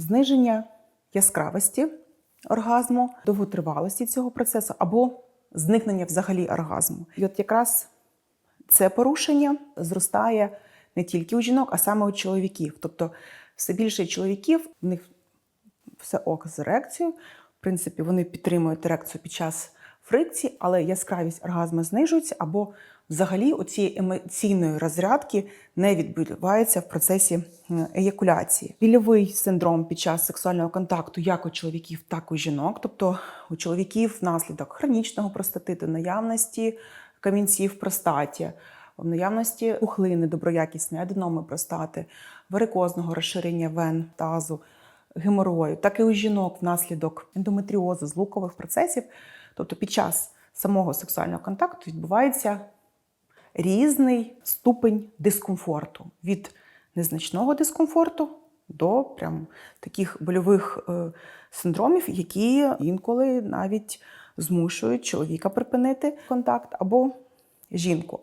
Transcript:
зниження яскравості оргазму, довготривалості цього процесу або зникнення взагалі оргазму. І от якраз це порушення зростає не тільки у жінок, а саме у чоловіків. Тобто все більше чоловіків, в них все ок з ерекцією. В принципі, вони підтримують ерекцію під час фрикції, але яскравість оргазму знижується, або взагалі оцієї емоційної розрядки не відбувається в процесі еякуляції. Вільовий синдром під час сексуального контакту як у чоловіків, так і у жінок. Тобто у чоловіків внаслідок хронічного простатиту, наявності камінців простаті, в наявності пухлини доброякісної аденоми простати, варикозного розширення вен тазу, геморою, так і у жінок внаслідок ендометріозу, злукових процесів. Тобто під час самого сексуального контакту відбувається різний ступень дискомфорту від незначного дискомфорту до прям таких больових е, синдромів, які інколи навіть змушують чоловіка припинити контакт або жінку.